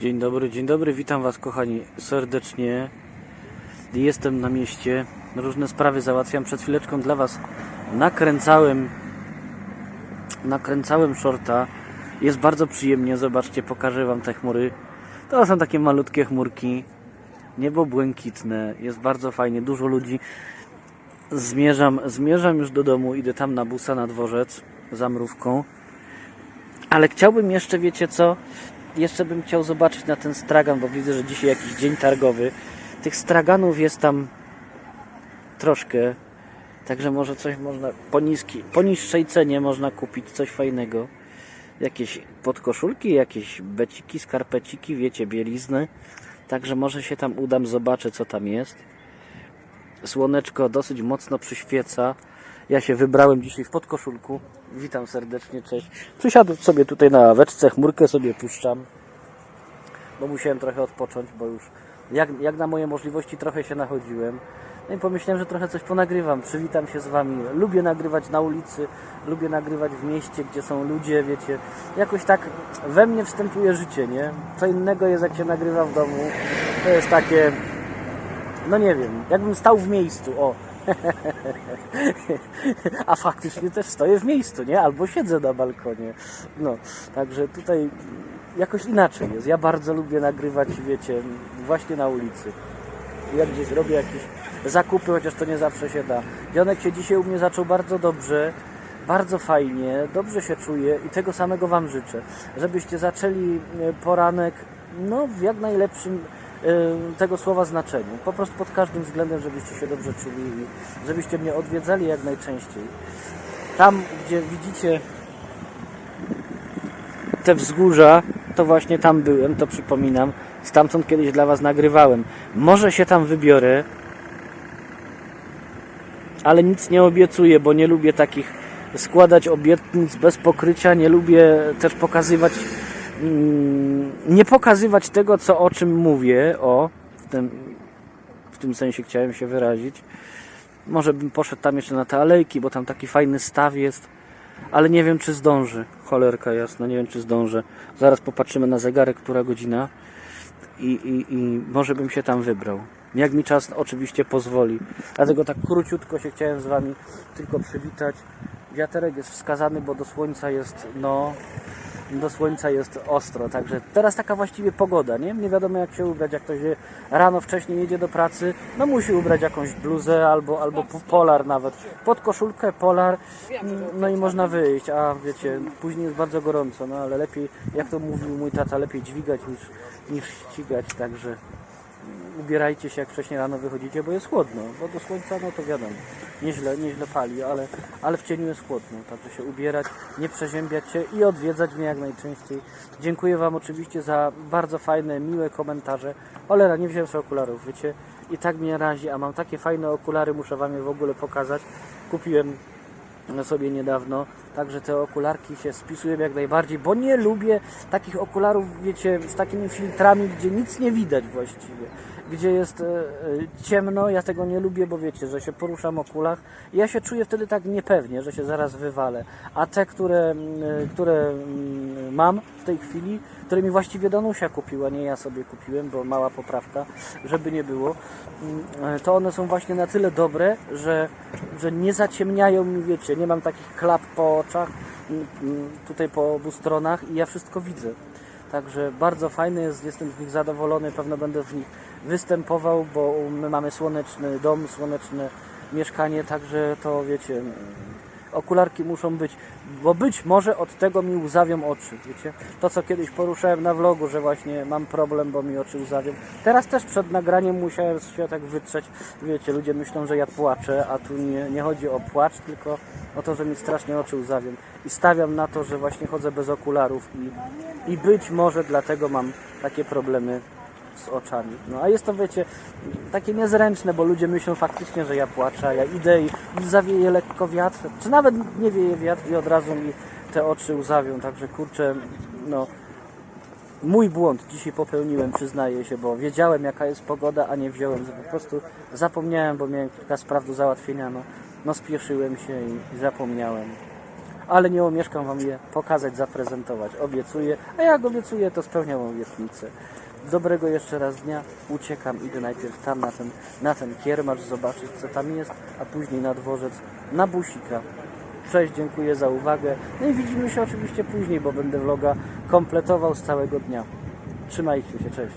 Dzień dobry, dzień dobry, witam Was kochani serdecznie. Jestem na mieście, różne sprawy załatwiam. Przed chwileczką dla Was nakręcałem nakręcałem shorta. Jest bardzo przyjemnie, zobaczcie, pokażę Wam te chmury. To są takie malutkie chmurki. Niebo błękitne, jest bardzo fajnie, dużo ludzi. Zmierzam, zmierzam już do domu, idę tam na busa na dworzec za mrówką. Ale chciałbym jeszcze, wiecie co? Jeszcze bym chciał zobaczyć na ten stragan, bo widzę, że dzisiaj jakiś dzień targowy. Tych straganów jest tam troszkę. Także może coś można po, niskiej, po niższej cenie można kupić coś fajnego. Jakieś podkoszulki, jakieś beciki, skarpeciki, wiecie, bielizny. Także może się tam udam, zobaczę co tam jest. Słoneczko dosyć mocno przyświeca. Ja się wybrałem dzisiaj w podkoszulku. Witam serdecznie, cześć. Przysiadłem sobie tutaj na ławeczce, chmurkę sobie puszczam. Bo musiałem trochę odpocząć, bo już jak, jak na moje możliwości trochę się nachodziłem. No i pomyślałem, że trochę coś ponagrywam. Przywitam się z Wami. Lubię nagrywać na ulicy, lubię nagrywać w mieście, gdzie są ludzie, wiecie. Jakoś tak we mnie wstępuje życie, nie? Co innego jest, jak się nagrywa w domu. To jest takie, no nie wiem, jakbym stał w miejscu, o. A faktycznie też stoję w miejscu, nie? Albo siedzę na balkonie. No, także tutaj jakoś inaczej jest. Ja bardzo lubię nagrywać, wiecie, właśnie na ulicy. Jak gdzieś robię jakieś zakupy, chociaż to nie zawsze się da. Dzionek się dzisiaj u mnie zaczął bardzo dobrze, bardzo fajnie, dobrze się czuję i tego samego Wam życzę. Żebyście zaczęli e, poranek, no, w jak najlepszym tego słowa znaczeniu. Po prostu pod każdym względem, żebyście się dobrze czuli i żebyście mnie odwiedzali jak najczęściej. Tam, gdzie widzicie te wzgórza, to właśnie tam byłem, to przypominam. Stamtąd kiedyś dla Was nagrywałem. Może się tam wybiorę, ale nic nie obiecuję, bo nie lubię takich składać obietnic bez pokrycia. Nie lubię też pokazywać, nie pokazywać tego, co o czym mówię. O, w tym, w tym sensie chciałem się wyrazić. Może bym poszedł tam jeszcze na te alejki, bo tam taki fajny staw jest. Ale nie wiem, czy zdąży. Cholerka jasna, nie wiem, czy zdążę. Zaraz popatrzymy na zegarek, która godzina. I, i, I może bym się tam wybrał. Jak mi czas oczywiście pozwoli. Dlatego tak króciutko się chciałem z Wami tylko przywitać. Wiaterek jest wskazany, bo do słońca jest, no, do słońca jest ostro. Także teraz taka właściwie pogoda, nie? Nie wiadomo jak się ubrać. Jak ktoś rano wcześniej jedzie do pracy, no musi ubrać jakąś bluzę albo, albo po- polar nawet. Pod koszulkę polar, mm, no i można wyjść. A wiecie, później jest bardzo gorąco, no ale lepiej, jak to mówił mój tata, lepiej dźwigać niż, niż ścigać. Także ubierajcie się jak wcześniej rano wychodzicie, bo jest chłodno, bo do słońca no to wiadomo, nieźle, nieźle pali, ale, ale w cieniu jest chłodno, także się ubierać, nie przeziębiać się i odwiedzać mnie jak najczęściej. Dziękuję Wam oczywiście za bardzo fajne, miłe komentarze. Olera, nie wziąłem sobie okularów, wiecie, i tak mnie razi, a mam takie fajne okulary, muszę Wam je w ogóle pokazać. Kupiłem sobie niedawno, także te okularki się spisują jak najbardziej, bo nie lubię takich okularów, wiecie, z takimi filtrami, gdzie nic nie widać właściwie, gdzie jest e, e, ciemno, ja tego nie lubię, bo wiecie, że się poruszam o kulach i ja się czuję wtedy tak niepewnie, że się zaraz wywalę, a te, które, mm, e, które mm, mam w tej chwili, które mi właściwie Danusia kupiła, nie ja sobie kupiłem, bo mała poprawka, żeby nie było, mm, to one są właśnie na tyle dobre, że, że nie zaciemniają mi, wiecie, nie mam takich klap po oczach, tutaj po obu stronach i ja wszystko widzę. Także bardzo fajny jest, jestem z nich zadowolony, pewno będę w nich występował, bo my mamy słoneczny dom, słoneczne mieszkanie, także to wiecie, okularki muszą być, bo być może od tego mi łzawią oczy, wiecie. To co kiedyś poruszałem na vlogu, że właśnie mam problem, bo mi oczy łzawią. Teraz też przed nagraniem musiałem się tak wytrzeć, wiecie, ludzie myślą, że ja płaczę, a tu nie, nie chodzi o płacz, tylko o to, że mi strasznie oczy łzawią. I stawiam na to, że właśnie chodzę bez okularów i, i być może dlatego mam takie problemy z oczami. No a jest to, wiecie, takie niezręczne, bo ludzie myślą faktycznie, że ja płaczę, a ja idę i zawieje lekko wiatr, czy nawet nie wieje wiatr i od razu mi te oczy łzawią, także kurczę, no mój błąd dzisiaj popełniłem, przyznaję się, bo wiedziałem jaka jest pogoda, a nie wziąłem, po prostu zapomniałem, bo miałem kilka spraw do załatwienia, no, no spieszyłem się i, zapomniałem. ale nie omieszkam Wam je pokazać, zaprezentować. Obiecuję, a jak obiecuję, to spełniam obietnicę. Dobrego jeszcze raz dnia, uciekam, idę najpierw tam na ten, na ten kiermasz, zobaczyć co tam jest, a później na dworzec, na busika. Cześć, dziękuję za uwagę. No i widzimy się oczywiście później, bo będę vloga kompletował z całego dnia. Trzymajcie się, cześć.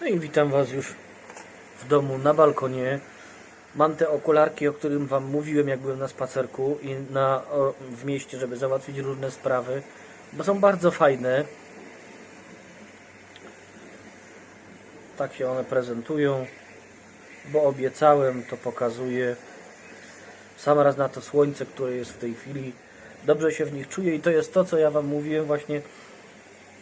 No i witam Was już w domu na balkonie. Mam te okularki, o którym Wam mówiłem, jak byłem na spacerku i na, o, w mieście, żeby załatwić różne sprawy, bo są bardzo fajne. Tak się one prezentują, bo obiecałem, to pokazuję. Sam raz na to słońce, które jest w tej chwili, dobrze się w nich czuję i to jest to, co ja Wam mówiłem właśnie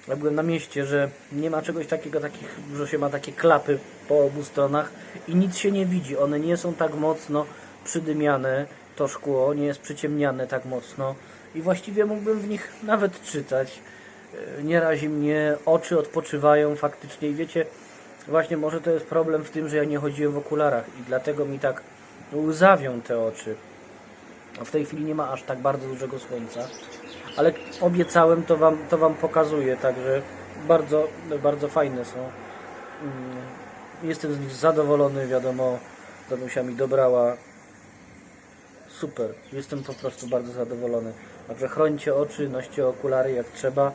jak byłem na mieście, że nie ma czegoś takiego, takich, że się ma takie klapy po obu stronach i nic się nie widzi. One nie są tak mocno przydymiane, to szkło nie jest przyciemniane tak mocno i właściwie mógłbym w nich nawet czytać. E, Nie razi mnie, oczy odpoczywają faktycznie i wiecie, właśnie może to jest problem w tym, że ja nie chodziłem w okularach i dlatego mi tak łzawią te oczy. W tej chwili nie ma aż tak bardzo dużego słońca ale obiecałem, to wam, to wam pokazuję, także bardzo, bardzo fajne są. Mm, Jestem z nich zadowolony, wiadomo, Danusia mi dobrała. Super, jestem po prostu bardzo zadowolony. Także chrońcie oczy, noście okulary jak trzeba,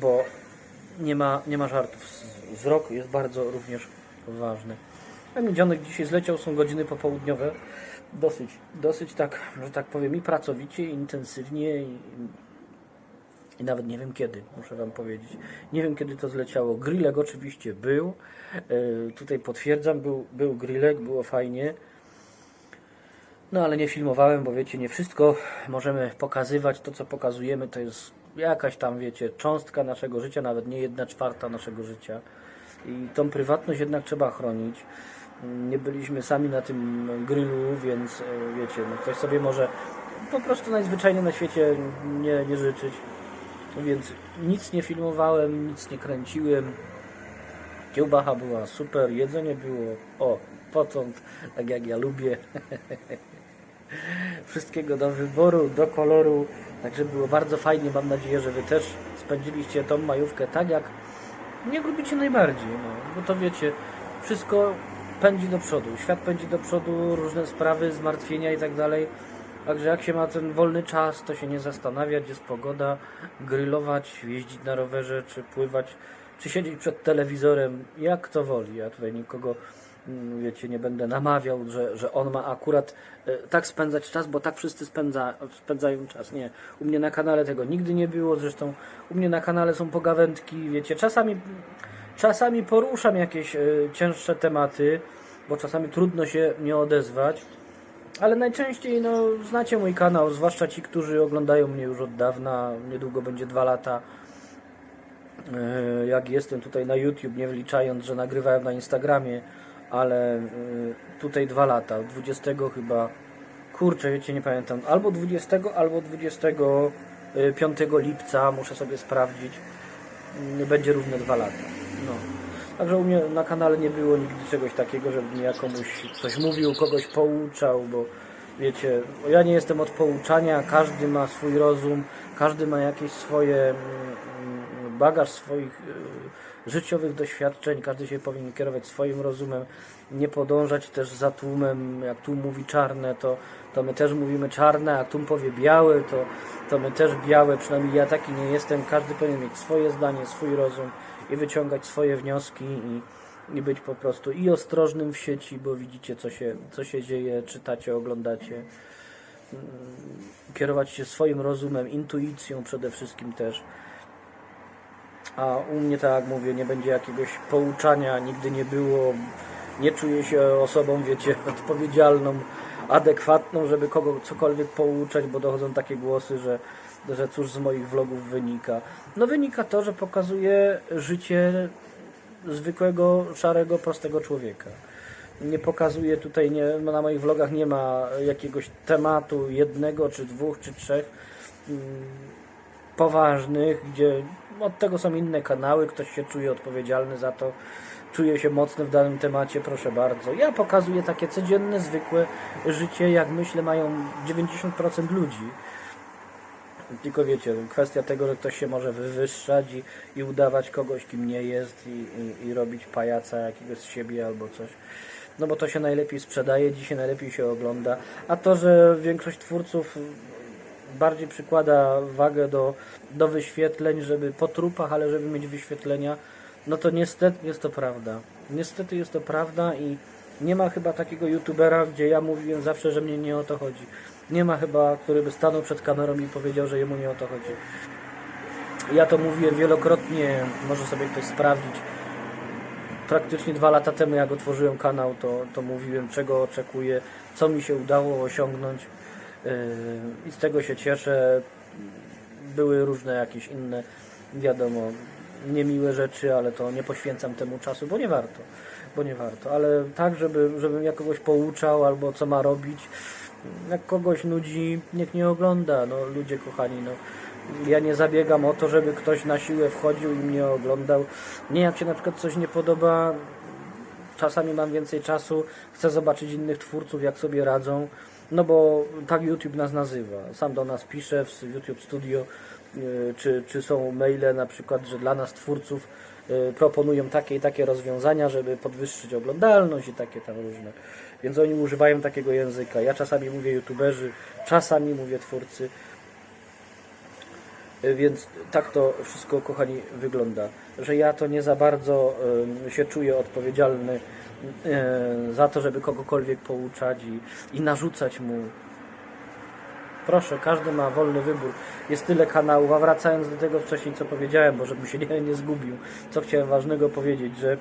bo nie ma, nie ma żartów. Wzrok jest bardzo również ważny. A mi dzionek dzisiaj zleciał, są godziny popołudniowe. Dosyć, dosyć tak, że tak powiem, i pracowicie, i intensywnie, i, i nawet nie wiem kiedy, muszę Wam powiedzieć. Nie wiem kiedy to zleciało. Grillek oczywiście był. E, tutaj potwierdzam, był, był grillek, było fajnie. No ale nie filmowałem, bo wiecie, nie wszystko możemy pokazywać. To co pokazujemy to jest jakaś tam, wiecie, cząstka naszego życia, nawet nie jedna czwarta naszego życia. I tą prywatność jednak trzeba chronić. Nie byliśmy sami na tym grillu, więc e, wiecie, no ktoś sobie może po prostu najzwyczajniej na świecie nie, nie życzyć. Więc nic nie filmowałem, nic nie kręciłem. Kiełbacha była super, jedzenie było, o, potąd, tak jak ja lubię. Wszystkiego do wyboru, do koloru. Także było bardzo fajnie. Mam nadzieję, że Wy też spędziliście tą majówkę tak, jak nie lubicie najbardziej. No, bo to wiecie, wszystko pędzi do przodu. Świat pędzi do przodu, różne sprawy, zmartwienia i tak dalej. Także jak się ma ten wolny czas, to się nie zastanawiać, jest pogoda, grillować, jeździć na rowerze, czy pływać, czy siedzieć przed telewizorem, jak kto woli. Ja tutaj nikogo, mm, wiecie, nie będę namawiał, że, że on ma akurat e, tak spędzać czas, bo tak wszyscy spędza, spędzają czas. Nie, u mnie na kanale tego nigdy nie było, zresztą u mnie na kanale są pogawędki, wiecie, czasami, czasami poruszam jakieś e, cięższe tematy, bo czasami trudno się nie odezwać. Ale najczęściej, no, znacie mój kanał, zwłaszcza ci, którzy oglądają mnie już od dawna. Niedługo będzie dwa lata. e, Jak jestem tutaj na YouTube, nie wliczając, że nagrywałem na Instagramie, ale e, tutaj dwa lata, 20 chyba, kurczę, wiecie, nie pamiętam, albo 20, albo 25 lipca, muszę sobie sprawdzić, będzie równe dwa lata. No. Także u mnie na kanale nie było nigdy czegoś takiego, żebym ja komuś coś mówił, kogoś pouczał, bo wiecie, ja nie jestem od pouczania, każdy ma swój rozum, każdy ma jakieś swoje mm, mm, bagaż swoich y, życiowych doświadczeń, każdy się powinien kierować swoim rozumem, nie podążać też za tłumem, jak tłum mówi czarne, to, to my też mówimy czarne, a tłum powie białe, to, to my też białe, przynajmniej ja taki nie jestem, każdy powinien mieć swoje zdanie, swój rozum i wyciągać swoje wnioski i, i być po prostu i ostrożnym w sieci, bo widzicie co się, co się dzieje, czytacie, oglądacie. Mm, Kierować się swoim rozumem, intuicją przede wszystkim też. A u mnie, tak jak mówię, nie będzie jakiegoś pouczania, nigdy nie było. Nie czuję się osobą, wiecie, odpowiedzialną, adekwatną, żeby kogo cokolwiek pouczać, bo dochodzą takie głosy, że, że cóż z moich vlogów wynika. No wynika to, że pokazuję życie zwykłego, szarego, prostego człowieka. Nie pokazuję tutaj, nie, na moich vlogach nie ma jakiegoś tematu jednego, czy dwóch, czy trzech mm, poważnych, gdzie od tego są inne kanały, ktoś się czuje odpowiedzialny za to, czuje się mocny w danym temacie, proszę bardzo. Ja pokazuję takie codzienne, zwykłe życie, jak myślę mają 90% ludzi. Tylko wiecie, kwestia tego, że ktoś się może wywyższać i, i udawać kogoś, kim nie jest i, i, i robić pajaca jakiegoś z siebie albo coś. No bo to się najlepiej sprzedaje, dzisiaj najlepiej się ogląda. A to, że większość twórców bardziej przykłada wagę do, do wyświetleń, żeby po trupach, ale żeby mieć wyświetlenia, no to niestety jest to prawda. Niestety jest to prawda i nie ma chyba takiego youtubera, gdzie ja mówiłem zawsze, że mnie nie o to chodzi. Nie ma chyba, który by stanął przed kamerą i powiedział, że jemu nie o to chodzi. Ja to mówiłem wielokrotnie, może sobie ktoś sprawdzić. Praktycznie dwa lata temu, jak otworzyłem kanał, to, to mówiłem, czego oczekuję, co mi się udało osiągnąć. Yy, I z tego się cieszę. Były różne jakieś inne, wiadomo, niemiłe rzeczy, ale to nie poświęcam temu czasu, bo nie warto. Bo nie warto. Ale tak, żeby, żebym ja kogoś pouczał albo co ma robić, jak kogoś nudzi, niech nie ogląda. No, ludzie kochani, no. Ja nie zabiegam o to, żeby ktoś na siłę wchodził i mnie oglądał. Nie, jak się na przykład coś nie podoba, czasami mam więcej czasu, chcę zobaczyć innych twórców, jak sobie radzą. No bo tak YouTube nas nazywa. Sam do nas pisze w YouTube Studio, yy, czy, czy są maile na przykład, że dla nas twórców proponują takie i takie rozwiązania, żeby podwyższyć oglądalność i takie tam różne. Więc oni używają takiego języka. Ja czasami mówię youtuberzy, czasami mówię twórcy. Yy, Więc tak to wszystko, kochani, wygląda. Że ja to nie za bardzo yy, się czuję odpowiedzialny za to, żeby kogokolwiek pouczać i, i narzucać mu. Proszę, każdy ma wolny wybór. Jest tyle kanałów, a wracając do tego wcześniej, co powiedziałem, bo żebym się nie, nie zgubił, co chciałem ważnego powiedzieć, że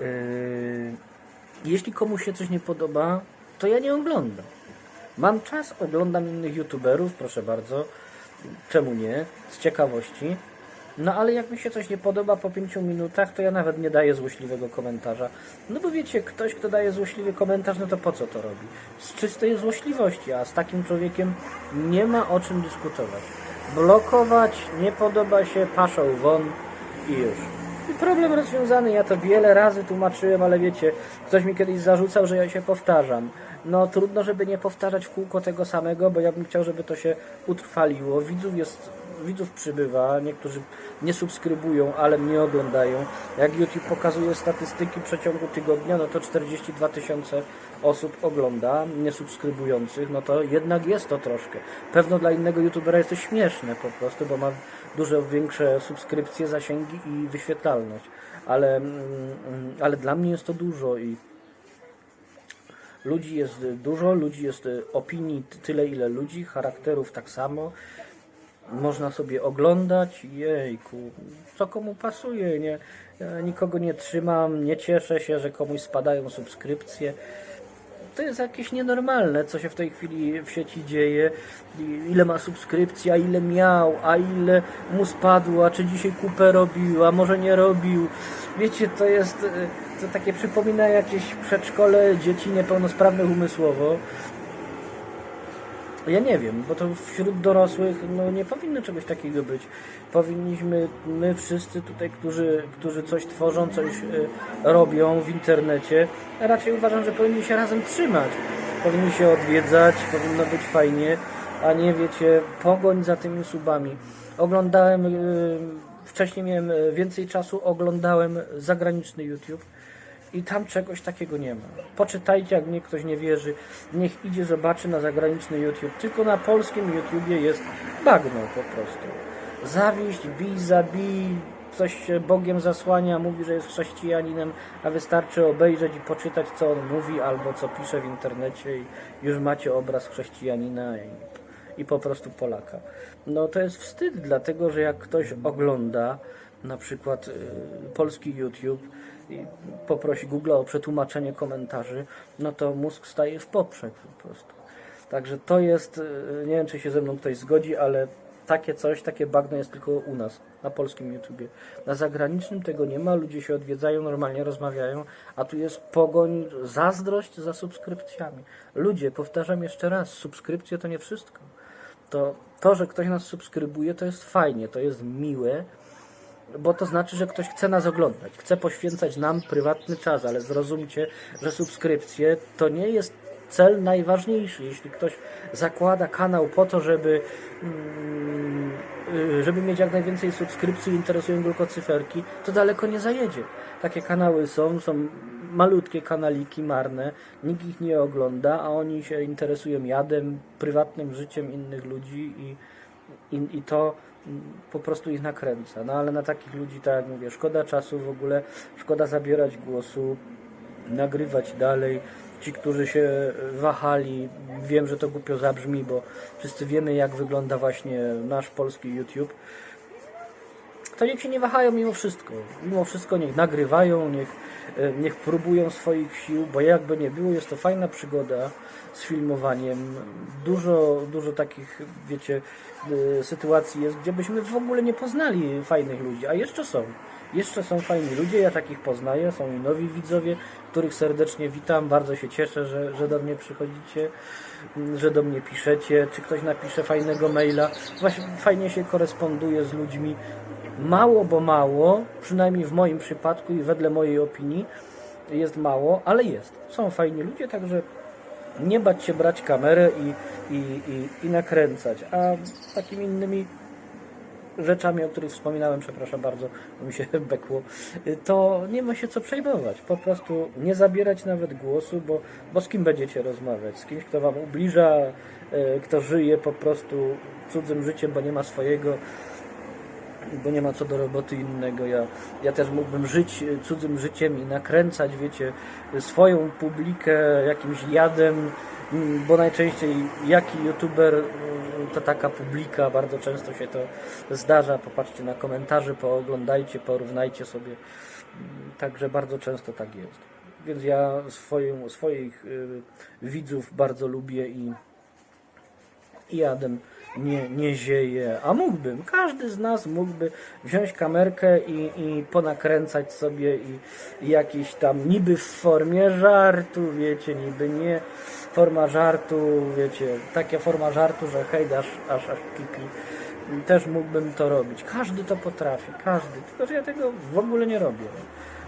yy, jeśli komuś się coś nie podoba, to ja nie oglądam. Mam czas, oglądam innych youtuberów, proszę bardzo. Czemu nie? Z ciekawości. No ale jak mi się coś nie podoba po pięciu minutach, to ja nawet nie daję złośliwego komentarza. No bo wiecie, ktoś, kto daje złośliwy komentarz, no to po co to robi? Z czystej złośliwości, a z takim człowiekiem nie ma o czym dyskutować. Blokować, nie podoba się, paszą won i już. I problem rozwiązany, ja to wiele razy tłumaczyłem, ale wiecie, ktoś mi kiedyś zarzucał, że ja się powtarzam. No trudno, żeby nie powtarzać w kółko tego samego, bo ja bym chciał, żeby to się utrwaliło. Widzów jest, widzów przybywa, niektórzy nie subskrybują, ale mnie oglądają. Jak YouTube pokazuje statystyki w przeciągu tygodnia, no to 42 tysiące osób ogląda, nie subskrybujących, no to jednak jest to troszkę. Pewno dla innego youtubera jest to śmieszne po prostu, bo ma dużo większe subskrypcje, zasięgi i wyświetlalność. Ale, mm, mm, ale dla mnie jest to dużo i ludzi jest dużo, ludzi jest y, opinii tyle ile ludzi, charakterów tak samo. Można sobie oglądać, jejku, co komu pasuje, nie? Ja nikogo nie trzymam, nie cieszę się, że komuś spadają subskrypcje. To jest jakieś nienormalne, co się w tej chwili w sieci dzieje. Ile ma subskrypcji, a ile miał, a ile mu spadło, a czy dzisiaj kupę robił, a może nie robił. Wiecie, to jest y, to takie przypomina jakieś przedszkole dzieci niepełnosprawnych umysłowo. Ja nie wiem, bo to wśród dorosłych no, nie powinno czegoś takiego być. Powinniśmy, my wszyscy tutaj, którzy, którzy coś tworzą, coś y, robią w internecie, raczej uważam, że powinni się razem trzymać. Powinni się odwiedzać, powinno być fajnie, a nie wiecie, pogoń za tymi subami. Oglądałem, y, wcześniej miałem y, więcej czasu, oglądałem zagraniczny YouTube. I tam czegoś takiego nie ma. Poczytajcie, jak mnie ktoś nie wierzy. Niech idzie, zobaczy na zagraniczny YouTube. Tylko na polskim YouTubie jest bagno po prostu. Zawiść, bij, zabij, coś się Bogiem zasłania, mówi, że jest chrześcijaninem, a wystarczy obejrzeć i poczytać, co on mówi albo co pisze w internecie i już macie obraz chrześcijanina i, i po prostu Polaka. No to jest wstyd, dlatego że jak ktoś ogląda na przykład y, polski YouTube i poprosi Google o przetłumaczenie komentarzy, no to mózg staje w poprzek po prostu. Także to jest, y, nie wiem czy się ze mną ktoś zgodzi, ale takie coś, takie bagno jest tylko u nas, na polskim YouTubie. Na zagranicznym tego nie ma, ludzie się odwiedzają, normalnie rozmawiają, a tu jest pogoń, zazdrość za subskrypcjami. Ludzie, powtarzam jeszcze raz, subskrypcje to nie wszystko. To, to, że ktoś nas subskrybuje, to jest fajnie, to jest miłe, bo to znaczy, że ktoś chce nas oglądać, chce poświęcać nam prywatny czas, ale zrozumcie, że subskrypcje to nie jest cel najważniejszy. Jeśli ktoś zakłada kanał po to, żeby, mm, y, żeby mieć jak najwięcej subskrypcji interesują tylko cyferki, to daleko nie zajedzie. Takie kanały są, są malutkie kanaliki marne, nikt ich nie ogląda, a oni się interesują jadem, prywatnym życiem innych ludzi i, i, i to po prostu ich nakręca. No ale na takich ludzi, tak jak mówię, szkoda czasu w ogóle, szkoda zabierać głosu, nagrywać dalej. Ci, którzy się wahali, wiem, że to głupio zabrzmi, bo wszyscy wiemy, jak wygląda właśnie nasz polski YouTube. To niech się nie wahają mimo wszystko. Mimo wszystko niech nagrywają, niech, e, niech próbują swoich sił, bo jakby nie było, jest to fajna przygoda z filmowaniem. Dużo, dużo takich, wiecie, e, sytuacji jest, gdzie byśmy w ogóle nie poznali fajnych ludzi, a jeszcze są. Jeszcze są fajni ludzie, ja takich poznaję, są i nowi widzowie, których serdecznie witam. Bardzo się cieszę, że, że do mnie przychodzicie, że do mnie piszecie, czy ktoś napisze fajnego maila. Właśnie fajnie się koresponduje z ludźmi. Mało, bo mało, przynajmniej w moim przypadku i wedle mojej opinii jest mało, ale jest. Są fajni ludzie, także nie bać się brać kamerę i, i, i, i nakręcać. A takimi innymi rzeczami, o których wspominałem, przepraszam bardzo, bo mi się bekło, to nie ma się co przejmować. Po prostu nie zabierać nawet głosu, bo, bo z kim będziecie rozmawiać? Z kimś, kto wam ubliża, e, kto żyje po prostu cudzym życiem, bo nie ma swojego, bo nie ma co do roboty innego. Ja, ja też mógłbym żyć e, cudzym życiem i nakręcać, wiecie, swoją publikę jakimś jadem, mm, bo najczęściej jaki youtuber mm, to taka publika, bardzo często się to zdarza. Popatrzcie na komentarze, pooglądajcie, porównajcie sobie. Mm, Także bardzo często tak jest. Więc ja swoją, swoich y, widzów bardzo lubię i, i jadem nie, nie zieje. A mógłbym, każdy z nas mógłby wziąć kamerkę i, i ponakręcać sobie i, i jakieś tam niby w formie żartu, wiecie, niby nie forma żartu, wiecie, taka forma żartu, że hej, aż, aż, aż. Też mógłbym to robić. Każdy to potrafi, każdy. Tylko, że ja tego w ogóle nie robię.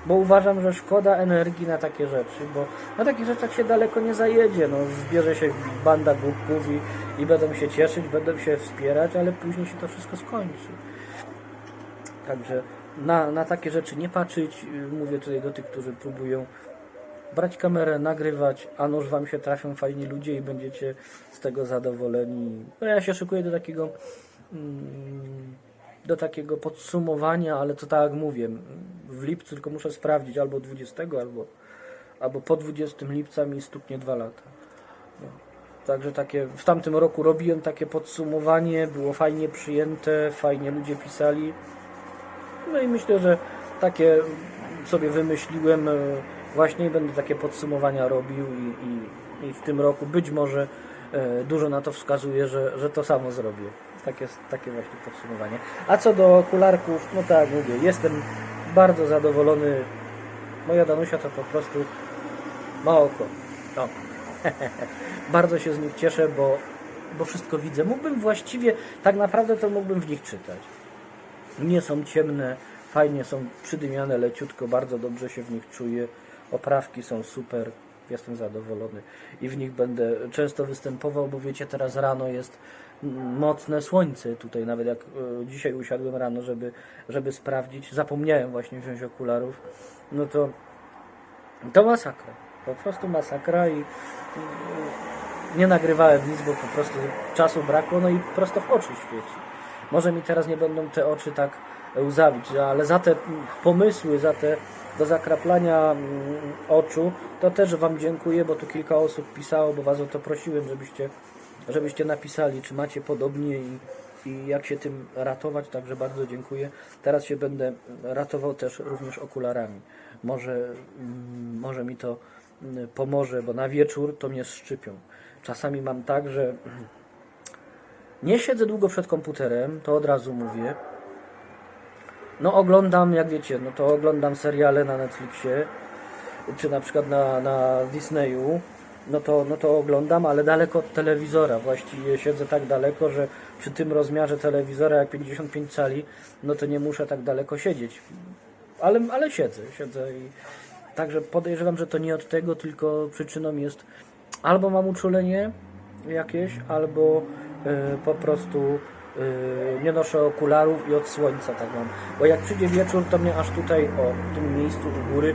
Bo uważam, że szkoda energii na takie rzeczy, bo na takich rzeczach się daleko nie zajedzie. No, zbierze się banda głupków i, i będą się cieszyć, będą się wspierać, ale później się to wszystko skończy. Także na, na takie rzeczy nie patrzeć. Mówię tutaj do tych, którzy próbują brać kamerę, nagrywać, a nuż wam się trafią fajni ludzie i będziecie z tego zadowoleni. No ja się szykuję do takiego mm, do takiego podsumowania, ale to tak jak mówię, w lipcu tylko muszę sprawdzić albo 20, albo, albo po 20 lipca mi stuknie dwa lata. No. Także takie, w tamtym roku robiłem takie podsumowanie, było fajnie przyjęte, fajnie ludzie pisali. No i myślę, że takie sobie wymyśliłem, e, właśnie będę takie podsumowania robił i, i, i w tym roku być może e, dużo na to wskazuje, że, że to samo zrobię. Takie, takie właśnie podsumowanie. A co do okularków, no tak mówię, jestem bardzo zadowolony. Moja Danusia to po prostu ma oko. No. bardzo się z nich cieszę, bo, bo wszystko widzę. Mógłbym właściwie, tak naprawdę to mógłbym w nich czytać. Nie są ciemne, fajnie są przydymiane leciutko, bardzo dobrze się w nich czuję. Oprawki są super, jestem zadowolony i w nich będę często występował, bo wiecie, teraz rano jest mocne słońce tutaj, nawet jak e, dzisiaj usiadłem rano, żeby, żeby sprawdzić, zapomniałem właśnie wziąć okularów, no to to masakra, po prostu masakra i nie nagrywałem nic, bo po prostu czasu brakło, no i prosto w oczy świeci. Może mi teraz nie będą te oczy tak łzawić, ale za te pomysły, za te do zakraplania mm, oczu, to też Wam dziękuję, bo tu kilka osób pisało, bo Was o to prosiłem, żebyście, żebyście napisali, czy macie podobnie i, i jak się tym ratować, także bardzo dziękuję. Teraz się będę ratował też również okularami. Może, mm, może mi to mm, pomoże, bo na wieczór to mnie szczypią. Czasami mam tak, że nie siedzę długo przed komputerem, to od razu mówię. No oglądam, jak wiecie, no to oglądam seriale na Netflixie, czy na przykład na, na Disneyu no to, no to oglądam, ale daleko od telewizora. Właściwie siedzę tak daleko, że przy tym rozmiarze telewizora jak 55 cali, no to nie muszę tak daleko siedzieć. Ale, ale siedzę, siedzę i także podejrzewam, że to nie od tego, tylko przyczyną jest albo mam uczulenie jakieś, albo y, po prostu y, nie noszę okularów i od słońca tak mam. Bo jak przyjdzie wieczór, to mnie aż tutaj, o, w tym miejscu u góry,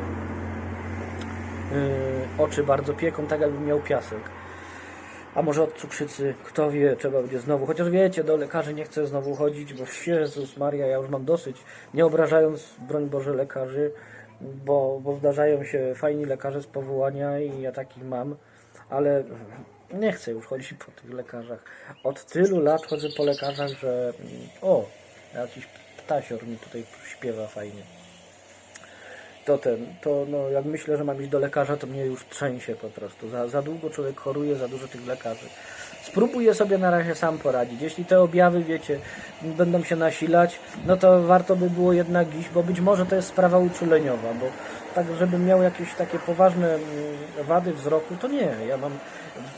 y, oczy bardzo pieką, tak jakbym miał piasek. A może od cukrzycy, kto wie, trzeba będzie znowu. Chociaż wiecie, do lekarzy nie chcę znowu chodzić, bo Jezus Maria, ja już mam dosyć. Nie obrażając, broń Boże, lekarzy, bo, bo zdarzają się fajni lekarze z powołania i ja takich mam, ale nie chcę już chodzić po tych lekarzach. Od tylu lat chodzę po lekarzach, że o, jakiś ptasior mi tutaj śpiewa fajnie to ten, to no, jak myślę, że mam iść do lekarza, to mnie już trzęsie po prostu. Za, za długo człowiek choruje, za dużo tych lekarzy. Spróbuję sobie na razie sam poradzić. Jeśli te objawy, wiecie, będą się nasilać, no to warto by było jednak iść, bo być może to jest sprawa uczuleniowa, bo tak, żebym miał jakieś takie poważne mm, wady wzroku, to nie. Ja mam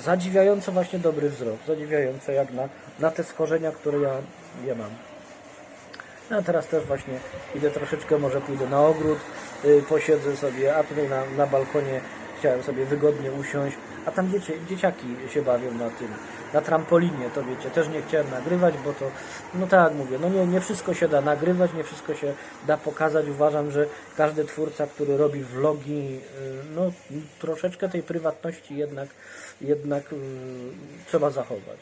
zadziwiająco właśnie dobry wzrok, zadziwiająco jak na, na te schorzenia, które ja, ja mam. No a teraz też właśnie idę troszeczkę, może pójdę na ogród, y, posiedzę sobie, a tutaj na, na balkonie chciałem sobie wygodnie usiąść, a tam dzieci, dzieciaki się bawią na tym, na trampolinie, to wiecie, też nie chciałem nagrywać, bo to, no tak mówię, no nie, nie wszystko się da nagrywać, nie wszystko się da pokazać. Uważam, że każdy twórca, który robi vlogi, y, no troszeczkę tej prywatności jednak, jednak y, trzeba zachować.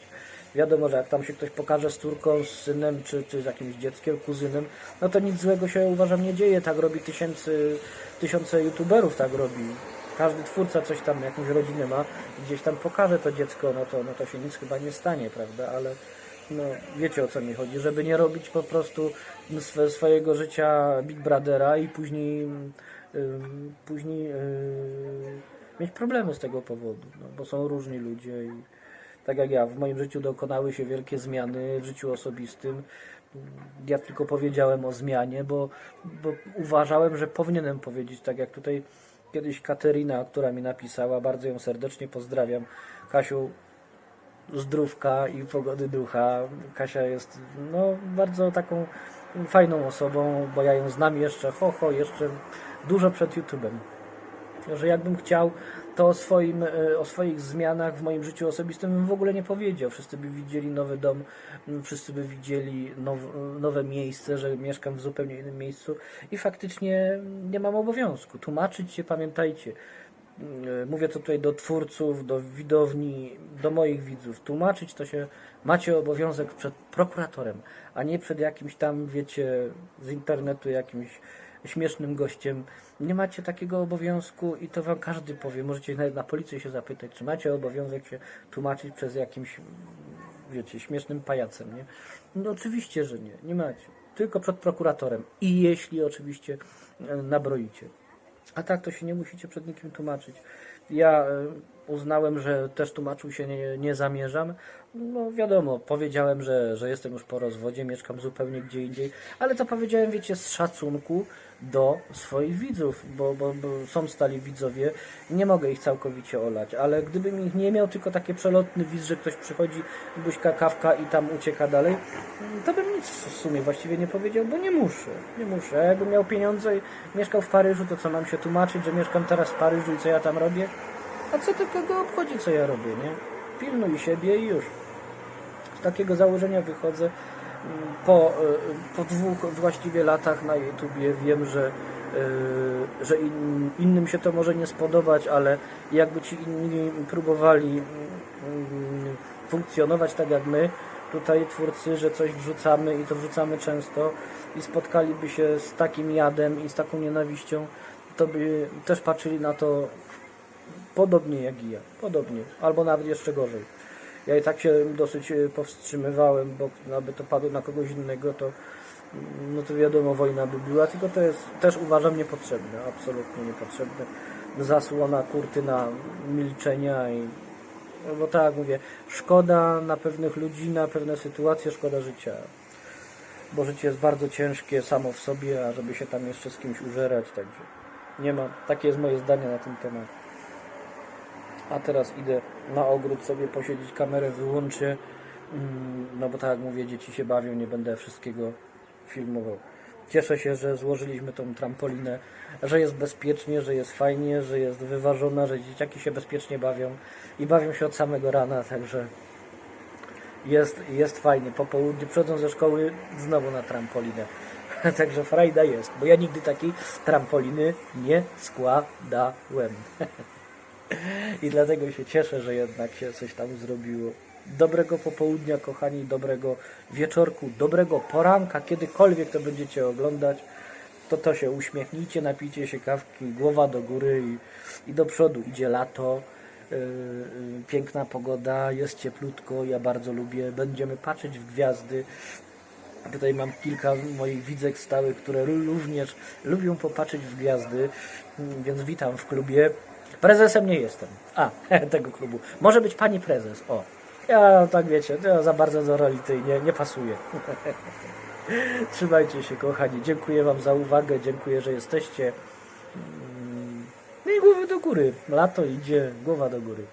Wiadomo, że jak tam się ktoś pokaże z córką, z synem, czy, czy z jakimś dzieckiem, kuzynem, no to nic złego się uważam nie dzieje. Tak robi tysięcy, tysiące youtuberów, tak robi. Każdy twórca coś tam, jakąś rodzinę ma, gdzieś tam pokaże to dziecko, no to, no to się nic chyba nie stanie, prawda? Ale no, wiecie o co mi chodzi, żeby nie robić po prostu swojego życia Big Brothera i później, ym, później yy, mieć problemy z tego powodu, no, bo są różni ludzie i tak jak ja, w moim życiu dokonały się wielkie zmiany w życiu osobistym. Ja tylko powiedziałem o zmianie, bo, bo uważałem, że powinienem powiedzieć, tak jak tutaj kiedyś Katerina, która mi napisała, bardzo ją serdecznie pozdrawiam. Kasiu, zdrówka i pogody ducha. Kasia jest no, bardzo taką fajną osobą, bo ja ją znam jeszcze, ho, ho, jeszcze dużo przed YouTube'em. Że jakbym chciał, to o, swoim, e, o swoich zmianach w moim życiu osobistym bym w ogóle nie powiedział. Wszyscy by widzieli nowy dom, wszyscy by widzieli now, nowe miejsce, że mieszkam w zupełnie innym miejscu i faktycznie nie mam obowiązku. Tłumaczyć się, pamiętajcie. m, Mówię to tutaj do twórców, do widowni, do moich widzów. Tłumaczyć to się macie obowiązek przed prokuratorem, a nie przed jakimś tam, wiecie, z internetu jakimś śmiesznym gościem. Nie macie takiego obowiązku i to wam każdy powie. Możecie nawet na policję się zapytać, czy macie obowiązek się tłumaczyć przez jakimś, wiecie, śmiesznym pajacem, nie? No oczywiście, że nie. Nie macie. Tylko przed prokuratorem. I jeśli oczywiście e, nabroicie. A tak to się nie musicie przed nikim tłumaczyć. Ja e, uznałem, że też tłumaczył się nie, nie zamierzam. No wiadomo, powiedziałem, że, że jestem już po rozwodzie, mieszkam zupełnie gdzie indziej, ale to powiedziałem, wiecie, z szacunku do swoich widzów, bo, bo, bo są stali widzowie, nie mogę ich całkowicie olać, ale gdybym ich nie miał, tylko taki przelotny widz, że ktoś przychodzi, buźka kawka i tam ucieka dalej, to bym nic w sumie właściwie nie powiedział, bo nie muszę, nie muszę. A jakbym miał pieniądze i mieszkał w Paryżu, to co mam się tłumaczyć, że mieszkam teraz w Paryżu i co ja tam robię? A co to kogo obchodzi, co ja robię, nie? Pilnuj siebie i już. Z takiego założenia wychodzę. Mm, Po, y, po dwóch właściwie latach na YouTubie wiem, że, y, że in, innym się to może nie spodobać, ale jakby ci inni próbowali mm, funkcjonować tak jak my, tutaj twórcy, że coś wrzucamy i to wrzucamy często i spotkaliby się z takim jadem i z taką nienawiścią, to by też patrzyli na to Podobnie jak i ja. Podobnie. Albo nawet jeszcze gorzej. Ja i tak się dosyć e, powstrzymywałem, bo aby to padło na kogoś innego, to mm, no to wiadomo, wojna by była, tylko to jest też uważam niepotrzebne, absolutnie niepotrzebne. Zasłona kurtyna milczenia i no bo tak mówię, szkoda na pewnych ludzi, na pewne sytuacje, szkoda życia. Bo życie jest bardzo ciężkie samo w sobie, a żeby się tam jeszcze z kimś użerać, także nie ma, takie jest moje zdanie na ten temat. A teraz idę na ogród sobie posiedzieć, kamerę wyłączę. Mm, No bo tak jak mówię, dzieci się bawią, nie będę wszystkiego filmował. Cieszę się, że złożyliśmy tą trampolinę, że jest bezpiecznie, że jest fajnie, że jest wyważona, że dzieciaki się bezpiecznie bawią i bawią się od samego rana, także jest, jest fajnie. Po południu przychodzą ze szkoły znowu na trampolinę. Także frajda jest, bo ja nigdy takiej trampoliny nie składałem. I dlatego się cieszę, że jednak się coś tam zrobiło. Dobrego popołudnia, kochani, dobrego wieczorku, dobrego poranka, kiedykolwiek to będziecie oglądać, to to się uśmiechnijcie, napijcie się kawki, głowa do góry i, i do przodu. Idzie lato, yy, piękna pogoda, jest cieplutko, ja bardzo lubię, będziemy patrzeć w gwiazdy. Tutaj mam kilka moich widzek stałych, które ró- również lubią popatrzeć w gwiazdy, mm, więc witam w klubie. Prezesem nie jestem. A, tego klubu. Może być pani prezes. O. Ja tak wiecie, ja za bardzo do roli tej nie, nie pasuję. Trzymajcie się, kochani. Dziękuję Wam za uwagę. Dziękuję, że jesteście. Mm, No i głowy do góry. Lato idzie, głowa do góry.